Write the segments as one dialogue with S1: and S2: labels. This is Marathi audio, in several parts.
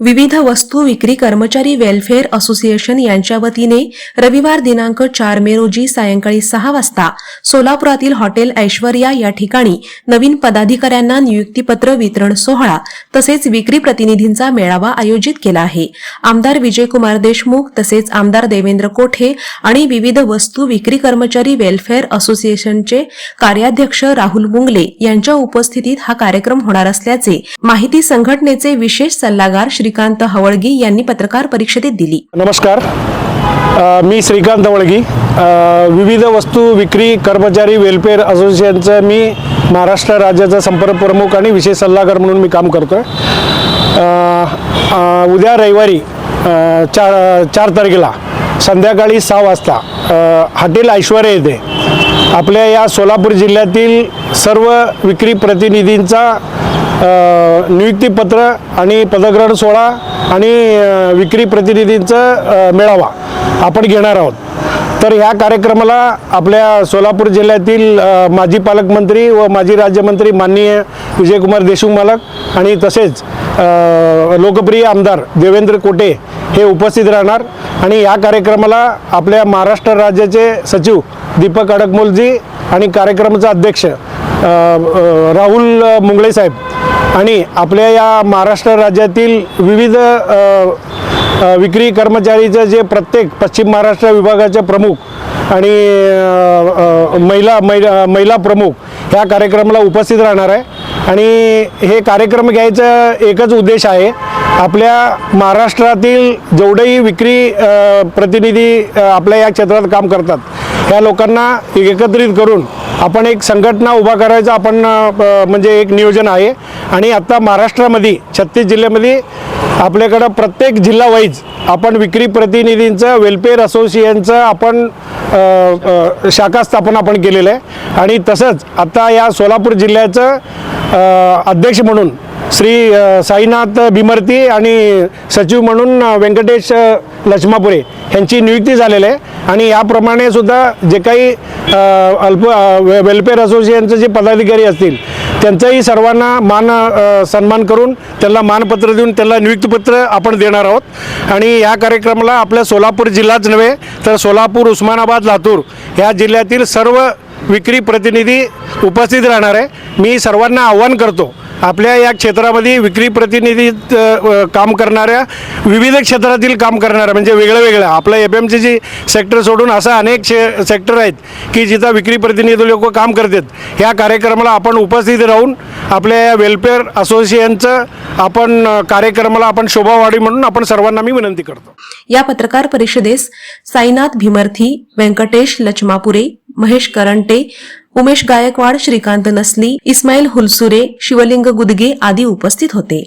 S1: विविध वस्तू विक्री कर्मचारी वेलफेअर असोसिएशन यांच्या वतीने रविवार दिनांक चार मे रोजी सायंकाळी सहा वाजता सोलापुरातील हॉटेल ऐश्वर्या या ठिकाणी नवीन पदाधिकाऱ्यांना नियुक्तीपत्र वितरण सोहळा तसेच विक्री प्रतिनिधींचा मेळावा आयोजित केला आहे. आमदार विजयकुमार देशमुख तसेच आमदार देवेंद्र कोठे आणि विविध वस्तू विक्री कर्मचारी वेलफेअर असोसिएशनचे कार्याध्यक्ष राहुल मुंगले यांच्या उपस्थितीत हा कार्यक्रम होणार असल्याचे माहिती संघटनेचे विशेष सल्लागार श्रीकांत हवळगी यांनी पत्रकार परिषदेत दिली.
S2: नमस्कार. मी श्रीकांत वळगी विविध वस्तू विक्री कर्मचारी वेलफेअर असोसिएशनचं मी महाराष्ट्र राज्याचा संपर्क प्रमुख आणि विशेष सल्लागार म्हणून मी काम करतो आहे उद्या रविवारी चार चार तारखेला संध्याकाळी सहा वाजता हॉटेल ऐश्वर्य येथे आपल्या या सोलापूर जिल्ह्यातील सर्व विक्री प्रतिनिधींचा नियुक्तीपत्र आणि पदग्रहण सोहळा आणि विक्री प्रतिनिधींचं मेळावा आपण घेणार आहोत. तर ह्या कार्यक्रमाला आपल्या सोलापूर जिल्ह्यातील माजी पालकमंत्री व माजी राज्यमंत्री माननीय विजयकुमार देशमुख मालक आणि तसेच लोकप्रिय आमदार देवेंद्र कोटे हे उपस्थित राहणार. आणि या कार्यक्रमाला आपल्या महाराष्ट्र राज्याचे सचिव दीपक अडकमोलजी आणि कार्यक्रमाचा अध्यक्ष राहुल मुंगळे साहेब आणि आपल्या या महाराष्ट्र राज्यातील विविध विक्री कर्मचारीचं जे प्रत्येक पश्चिम महाराष्ट्र विभागाचे प्रमुख आणि महिला महिला महिला प्रमुख ह्या कार्यक्रमाला उपस्थित राहणार आहे. आणि हे कार्यक्रम घ्यायचं एकच उद्देश आहे. आपल्या महाराष्ट्रातील जेवढेही विक्री प्रतिनिधी आपल्या या क्षेत्रात काम करतात या लोकांना एकत्रित करून आपण एक संघटना उभा करायचं आपण म्हणजे एक नियोजन आहे. आणि आत्ता महाराष्ट्रामध्ये छत्तीस जिल्ह्यामध्ये आपल्याकडं प्रत्येक जिल्हा वाईज आपण विक्री प्रतिनिधींचं वेलफेअर असोसिएशनचं आपण शाखा स्थापन आपण केलेलं आहे. आणि तसंच आता या सोलापूर जिल्ह्याचं अध्यक्ष म्हणून श्री साईनाथ भीमर्ती आणि सचिव म्हणून व्यंकटेश लक्ष्मापुरे यांची नियुक्ती झालेली आहे. आणि याप्रमाणे सुद्धा जे काही अल्प अ, वेलफेअर असोसिएशनचे जे पदाधिकारी असतील त्यांचाही सर्वांना मान सन्मान करून त्यांना मानपत्र देऊन त्यांना नियुक्तीपत्र आपण देणार आहोत. आणि या कार्यक्रमाला आपल्या सोलापूर जिल्हाच नव्हे तर सोलापूर उस्मानाबाद लातूर या जिल्ह्यातील सर्व विक्री प्रतिनिधी उपस्थित राहणार आहे. मी सर्वांना आव्हान करतो आपल्या या क्षेत्रामध्ये विक्री प्रतिनिधी काम करणाऱ्या विविध क्षेत्रातील काम करणाऱ्या म्हणजे वेगळं वेगळं आपलं एफ एम जी सेक्टर सोडून असं अनेक शे सेक्टर आहेत की जिथं विक्री प्रतिनिधी लोक काम करतात. ह्या कार्यक्रमाला आपण उपस्थित राहून आपल्या या वेलफेअर असोसिएशनचं आपण कार्यक्रमाला आपण शोभा वाढी म्हणून आपण सर्वांना मी विनंती करतो.
S1: या पत्रकार परिषदेस साईनाथ भीमर्थी व्यंकटेश लचमापुरे महेश करंटे उमेश गायकवाड श्रीकांत नसली इस्माईल हुलसुरे शिवलिंग गुदगे आदी उपस्थित होते.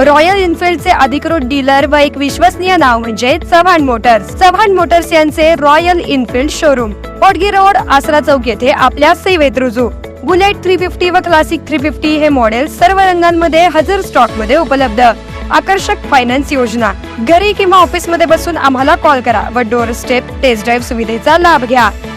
S3: रॉयल इन्फिल्डचे अधिकृत डीलर व एक विश्वसनीय नाव म्हणजे चव्हाण मोटर्स. चव्हाण मोटर्स यांचे royal enfield showroom. Potgi road Aasra चौक येथे आपल्या सेवेत रुजू. बुलेट थ्री फिफ्टी व क्लासिक थ्री फिफ्टी हे मॉडेल सर्व रंगांमध्ये हजर स्टॉकमध्ये उपलब्ध. आकर्षक फायनान्स योजना. घरी किंवा ऑफिसमध्ये बसून आम्हाला कॉल करा व डोर स्टेप टेस्ट ड्राईव्ह सुविधेचा लाभ घ्या.